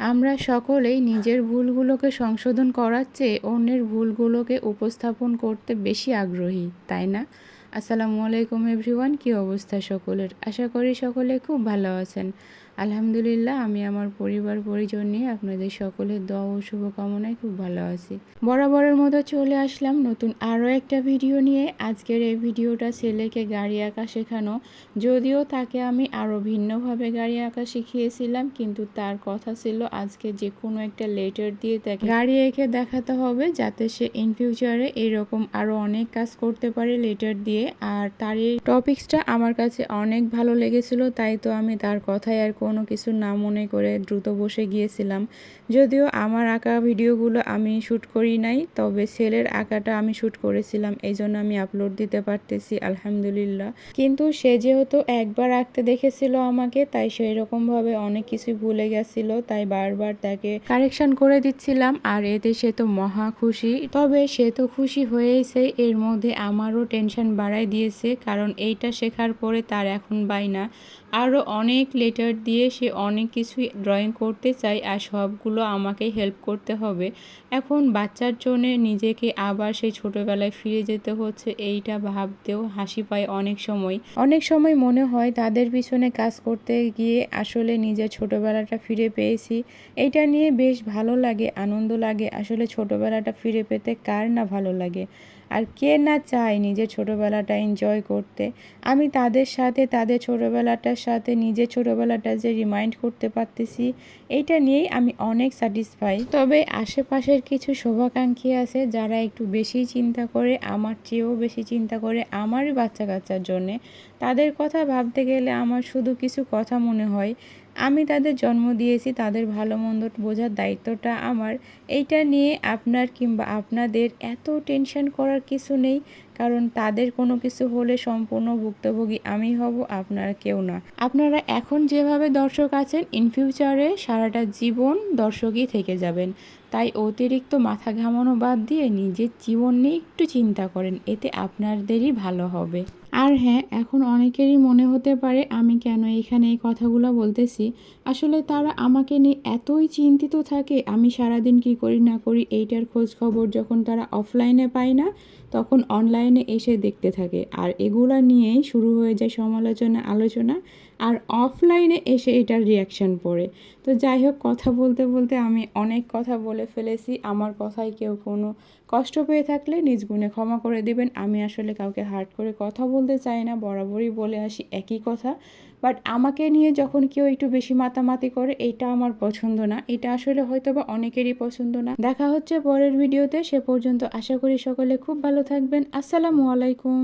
আমরা সকলেই নিজের ভুলগুলোকে সংশোধন করার চেয়ে অন্যের ভুলগুলোকে উপস্থাপন করতে বেশি আগ্রহী, তাই না? আসসালামু আলাইকুম এভরিওয়ান কী অবস্থা সকলের? আশা করি সকলে খুব ভালো আছেন। আলহামদুলিল্লাহ, আমি আমার পরিবার, পরিজন নিয়ে আপনাদের সকলের দোয়া ও শুভকামনায় খুব ভালো আছি। বরাবরের মতো চলে আসলাম নতুন আরও একটা ভিডিও নিয়ে। আজকের এই ভিডিওটা ছেলেকে গাড়ি আঁকা শেখানো। যদিও তাকে আমি আরও ভিন্নভাবে গাড়ি আঁকা শিখিয়েছিলাম, কিন্তু তার কথা ছিল আজকে যে কোনো একটা লেটার দিয়ে তাকে গাড়ি এঁকে দেখাতে হবে, যাতে সে ইন ফিউচারে এরকম আরও অনেক কাজ করতে পারে লেটার দিয়ে। আর তার এই টপিক্সটা আমার কাছে অনেক ভালো লেগেছিল, তাই তো আমি তার কথায় আর কিছু না মনে করে দ্রুত বসে গিয়েছিলাম। যদিও আমার আঁকা ভিডিওগুলো আমি শ্যুট করি নাই, তবে ছেলের আঁকাটা আমি শ্যুট করেছিলাম এই জন্য আমি আপলোড দিতে পারতেছি, আলহামদুলিল্লাহ। কিন্তু সে যেহেতু একবার আঁকতে দেখেছিল আমাকে, তাই সেই রকমভাবে অনেক কিছু ভুলে গেছিল, তাই বারবার তাকে কারেকশন করে দিচ্ছিলাম, আর এতে সে তো মহা খুশি। তবে সে তো খুশি হয়েছে এর মধ্যে আমারও টেনশন বাড়াই দিয়েছে, কারণ এইটা শেখার পরে তার এখন বাইনা আরও অনেক লেটার দিয়ে সে অনেক কিছুই ড্রয়িং করতে চায় আর সবগুলো আমাকে হেল্প করতে হবে। এখন বাচ্চার জন্যে নিজেকে আবার সেই ছোটোবেলায় ফিরে যেতে হচ্ছে, এইটা ভাবতেও হাসি পায় অনেক সময়। অনেক সময় মনে হয় তাদের পিছনে কাজ করতে গিয়ে আসলে নিজের ছোটোবেলাটা ফিরে পেয়েছি। এইটা নিয়ে বেশ ভালো লাগে, আনন্দ লাগে। আসলে ছোটোবেলাটা ফিরে পেতে কার না ভালো লাগে? আর কে না চায় নিজের ছোটোবেলাটা এনজয় করতে। আমি তাদের সাথে, তাদের ছোটোবেলাটার সাথে নিজের ছোটোবেলাটা যে রিমাইন্ড করতে পারতেছি, এইটা নিয়েই আমি অনেক স্যাটিসফাই তবে আশেপাশের কিছু শুভাকাঙ্ক্ষী আছে যারা একটু বেশি চিন্তা করে, আমার চেয়েও বেশি চিন্তা করে আমারই বাচ্চা কাচ্চার জন্যে। তাদের কথা ভাবতে গেলে আমার শুধু কিছু কথা মনে হয় আমি তাদের জন্ম দিয়েছি, তাদের ভালো মন্দ বোঝার দায়িত্বটা আমার। এইটা নিয়ে আপনার কিংবা আপনাদের এত টেনশন করার কিছু নেই। কারণ তাদের কোনো কিছু হলে সম্পূর্ণ ভুক্তভোগী আমি হব, আপনারা কেউ না। আপনারা এখন যেভাবে দর্শক আছেন ইন ফিউচারে সারাটা জীবন দর্শকই থেকে যাবেন। তাই অতিরিক্ত মাথা ঘামানো বাদ দিয়ে নিজের জীবন নিয়ে একটু চিন্তা করেন, এতে আপনাদেরই ভালো হবে। আর হ্যাঁ এখন অনেকেরই মনে হতে পারে, আমি কেন এখানে এই কথাগুলো বলতেছি? আসলে তারা আমাকে নিয়ে এতই চিন্তিত থাকে, আমি সারাদিন কি করি না করি, এইটার খোঁজ খবর যখন তারা অফলাইনে পায় না, তখন অনলাইনে এসে দেখতে থাকে। আর এগুলো নিয়েই শুরু হয়ে যায় সমালোচনা, আলোচনা আর অফলাইনে এসে এটার রিয়াকশান পড়ে। তো যাই হোক, কথা বলতে বলতে আমি অনেক কথা বলে ফেলেছি। আমার কথায় কেউ কোনো কষ্ট পেয়ে থাকলে নিজ গুণে ক্ষমা করে দেবেন। আমি আসলে কাউকে হার্ট করে কথা বলতে চাই না, বরাবরই বলে আসি একই কথা। বাট আমাকে নিয়ে যখন কেউ একটু বেশি মাতামাতি করে, এটা আমার পছন্দ না। এটা আসলে হয়তো বা অনেকেরই পছন্দ না। দেখা হচ্ছে পরের ভিডিওতে সে পর্যন্ত আশা করি সকলে খুব ভালো থাকবেন। আসসালামু আলাইকুম।